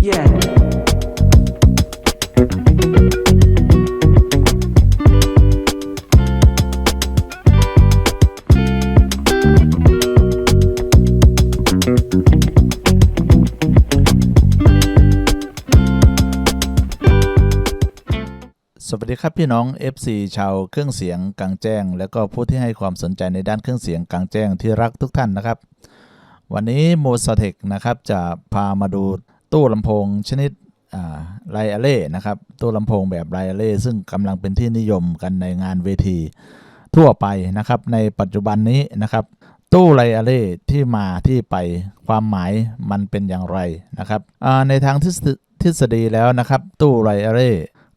Yeah. สวัสดีครับพี่น้อง FC ชาวเครื่องเสียงกลางแจ้ง และก็ผู้ที่ให้ความสนใจในด้านเครื่องเสียงกลางแจ้งที่รักทุกท่านนะครับ วันนี้โมซาเทคนะครับจะพามาดู ตู้ลำโพงชนิดไลอาเล่นะครับตู้ลำโพงแบบไลอาเล่ซึ่งกำลังเป็นที่นิยมกันในงานเวที ทั่วไปนะครับในปัจจุบันนี้นะครับ ตู้ไลอาเล่ที่มาที่ไปความหมายมันเป็นอย่างไรนะครับในทางทฤษทฤษฎีแล้วนะครับ ตู้ไลอาเล่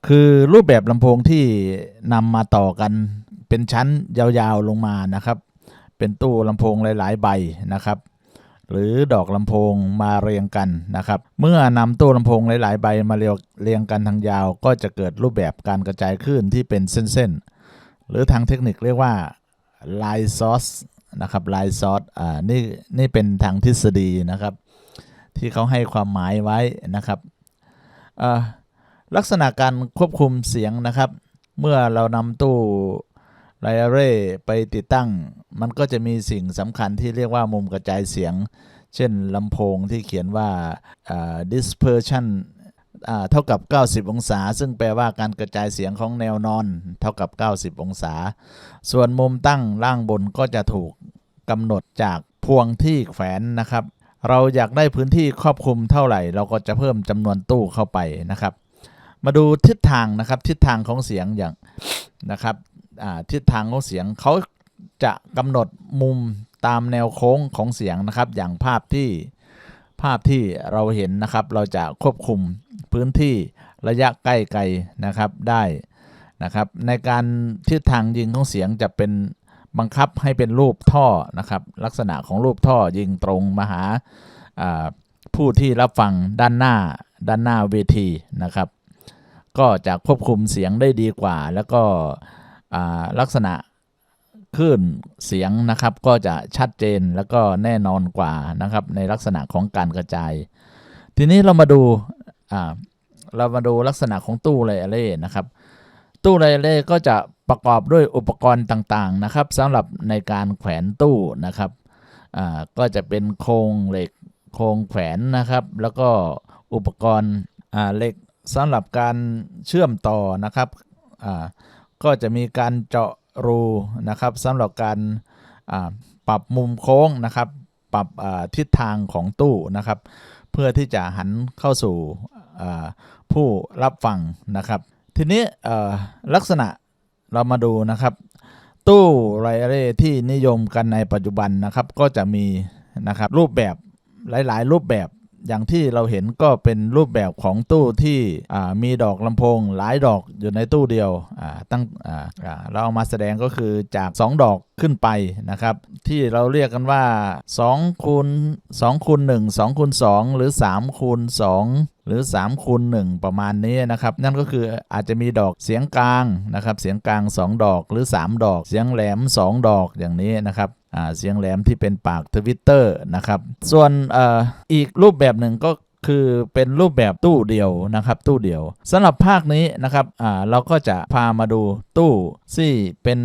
คือรูปแบบลำโพงที่นำมาต่อกันเป็นชั้นยาวๆลงมานะครับ เป็นตู้ลำโพงหลาย ๆ ใบนะครับ หรือดอกลำโพงมาเรียงกันนะครับ เมื่อนำตู้ลำโพงหลายๆ ใบมาเรียงกันทางยาว ก็จะเกิดรูปแบบการกระจายคลื่นที่เป็นเส้นๆ หรือทางเทคนิคเรียกว่าลายซอสนะครับลายซอสอ่านี่นี่เป็นทางทฤษฎีนะครับ ที่เขาให้ความหมายไว้นะครับลักษณะการควบคุมเสียงนะครับ เมื่อเรานำตู้ ไลเร่ไปติดตั้ง มันก็จะมีสิ่งสำคัญที่เรียกว่ามุมกระจายเสียง เช่นลำโพงที่เขียนว่า dispersion เท่ากับ 90 องศา ซึ่งแปลว่าการกระจายเสียงของแนวนอน เท่ากับ 90 องศา ส่วนมุมตั้งล่างบนก็จะถูกกำหนดจากพวงที่แขวนนะครับ เราอยากได้พื้นที่ครอบคลุมเท่าไหร่ เราก็จะเพิ่มจำนวนตู้เข้าไปนะครับ มาดูทิศทางนะครับทิศทางของเสียงอย่างนะครับ ทิศทางของเสียงเขาจะกำหนดมุมตามแนวโค้งของเสียงนะครับ อย่างภาพที่ภาพที่เราเห็นนะครับ เราจะควบคุมพื้นที่ระยะใกล้ไกลนะครับได้นะครับ ในการทิศทางยิงของเสียงจะเป็นบังคับให้เป็นรูปท่อนะครับ ลักษณะของรูปท่อยิงตรงมาหาผู้ที่รับฟังด้านหน้าด้านหน้าเวทีนะครับ ก็จะควบคุมเสียงได้ดีกว่าแล้วก็ ลักษณะคลื่นเสียงนะครับก็จะชัดเจนแล้วก็แน่นอนกว่านะครับในลักษณะของการกระจาย ทีนี้เรามาดูเรามาดูลักษณะของตู้ไลอาเล่นะครับ ตู้ไลอาเล่ก็จะประกอบด้วยอุปกรณ์ต่างๆนะครับสำหรับในการแขวนตู้นะครับก็จะเป็นโครงเหล็กโครงแขวนนะครับ แล้วก็อุปกรณ์เหล็กสำหรับการเชื่อมต่อนะครับ ก็จะมีการเจาะรูนะครับสำหรับการปรับมุมโค้งนะครับ ปรับทิศทางของตู้นะครับ เพื่อที่จะหันเข้าสู่ผู้รับฟังนะครับ ทีนี้ลักษณะเรามาดูนะครับ ตู้ไรเร่ที่นิยมกันในปัจจุบันนะครับ ก็จะมีนะครับรูปแบบหลาย ๆ รูปแบบ อย่างที่เราเห็นก็เป็นรูปแบบของตู้ที่มีดอกลำโพงหลายดอกอยู่ในตู้เดียวตั้งเราเอามาแสดงก็คือจาก 2 ดอกขึ้นไปนะครับ ที่เราเรียกกันว่า2คูณ2คูณ1 2คูณ2หรือ3คูณ2หรือ3คูณ1ประมาณนี้นะครับ นั่นก็คืออาจจะมีดอกเสียงกลางนะครับ เสียงกลาง 2 ดอกหรือ 3 ดอก เสียงแหลม 2 ดอกอย่างนี้นะครับ เสียงแหลมที่เป็นปากทวิตเตอร์นะครับ ส่วนออีกรูปแบบหนึ่งก็คือเป็นรูปแบบตู้เดียวนะครับ ตู้เดียวสำหรับภาคนี้นะครับเราก็จะพามาดูตู้ที่เป็น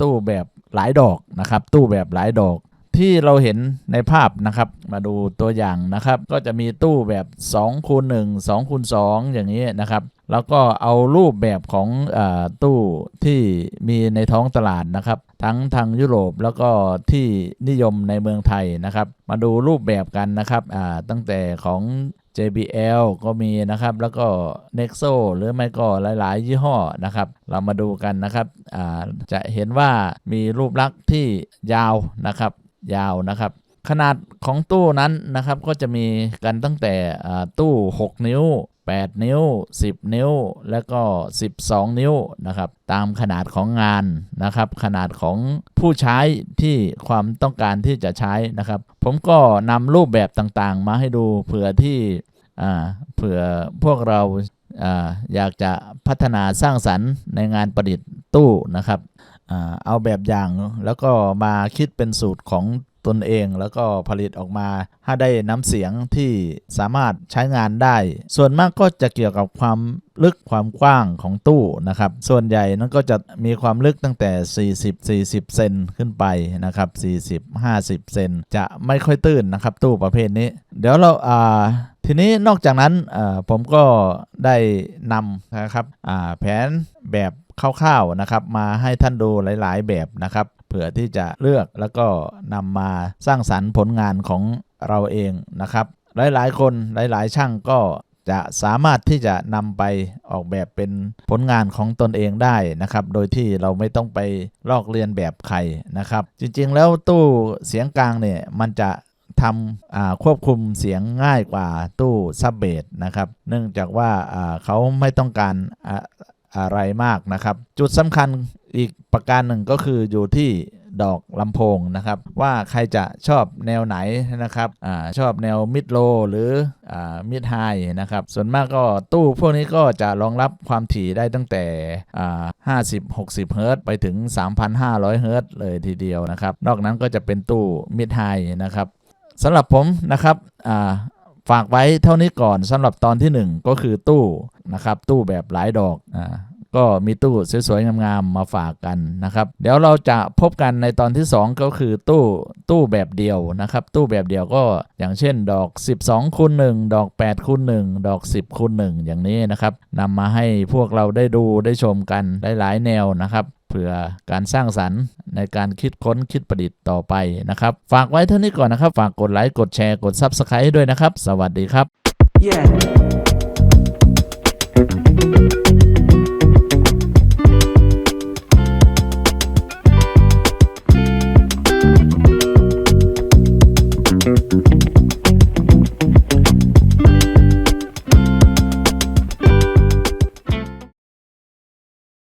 ตู้แบบหลายดอกนะครับ ตู้แบบหลายดอกที่เราเห็นในภาพนะครับ มาดูตัวอย่างนะครับ ก็จะมีตู้แบบ2คูณ1 2คูณ2อย่างนี้นะครับ แล้วก็เอารูปแบบของอตู้ที่มีในท้องตลาดนะครับ ทั้งทางยุโรปแล้วก็ที่นิยมในเมืองไทยนะครับ มาดูรูปแบบกันนะครับตั้งแต่ของ JBL ก็มีนะครับ แล้วก็ Nexo หรือไม่ก็หลาย ๆ ยี่ห้อนะครับ เรามาดูกันนะครับจะเห็นว่ามีรูปลักษณ์ที่ยาวนะครับ ยาวนะครับ ขนาดของตู้นั้นนะครับก็จะมีกันตั้งแต่ตู้ 6 นิ้ว 8 นิ้ว 10 นิ้ว แล้วก็ 12 นิ้วนะครับตามขนาดของงานนะครับขนาดของผู้ใช้ที่ความต้องการที่จะใช้นะครับผมก็นำรูปแบบต่างๆ มาให้ดูเผื่อที่เผื่อพวกเราอยากจะพัฒนาสร้างสรรค์ในงานประดิษฐ์ตู้นะครับเอาแบบอย่างแล้วก็มาคิดเป็นสูตรของ ตนเองแล้วก็ผลิตออกมา ให้ได้น้ำเสียงที่สามารถใช้งานได้ ส่วนมากก็จะเกี่ยวกับความลึกความกว้างของตู้นะครับ ส่วนใหญ่นั้นก็จะมีความลึกตั้งแต่ 40 40 เซนขึ้นไปนะครับ 40 50 เซนจะไม่ค่อยตื้นนะครับ ตู้ประเภทนี้ เดี๋ยวเราอ่าทีนี้นอกจากนั้นผมก็ได้นำนะครับแผนแบบคร่าวๆนะครับ มาให้ท่านดูหลาย ๆ แบบนะครับ เผื่อที่จะเลือกแล้วก็นำมาสร้างสรรค์ผลงานของเราเองนะครับ หลายๆ คนหลายๆ ช่างก็จะสามารถที่จะนำไปออกแบบเป็นผลงานของตนเองได้นะครับ โดยที่เราไม่ต้องไปลอกเลียนแบบใครนะครับ จริงๆ แล้วตู้เสียงกลางเนี่ยมันจะทำควบคุมเสียงง่ายกว่าตู้ซับเบสนะครับ เนื่องจากว่าเขาไม่ต้องการอ่าอะไรมากนะครับ จุดสำคัญ อีกประการหนึ่งก็คืออยู่ที่ดอกลำโพงนะครับ ว่าใครจะชอบแนวไหนนะครับอชอบแนวมิดโลหรือมิดไฮนะครับ ส่วนมากก็ตู้พวกนี้ก็จะรองรับความถี่ได้ตั้งแต่50-60 เฮิรตไปถึง 3,500 เฮิรตเลยทีเดียวนะครับ นอกนั้นก็จะเป็นตู้มิดไฮนะครับสำหรับผมนะครับฝากไว้เท่านี้ก่อนสำหรับตอนที่ 1 ก็คือตู้นะครับตู้แบบหลายดอกอ่า ก็มีตู้สวยๆงามๆมาฝากกันนะครับ เดี๋ยวเราจะพบกันในตอนที่ 2 ก็คือตู้ตู้แบบเดียวนะครับ ตู้แบบเดียวก็อย่างเช่น ดอก 12คูณ1ดอก8คูณ1ดอก 10คูณ1อย่างนี้นะครับนำมาให้พวกเราได้ดูได้ชมกันหลายๆแนวนะครับเพื่อการสร้างสรรค์ในการคิดค้นคิดประดิษฐ์ต่อไปนะครับ ฝากไว้เท่านี้ก่อนนะครับ ฝากกดไลค์ กดแชร์ กด Subscribe ให้ด้วยนะครับ สวัสดีครับ Yeah.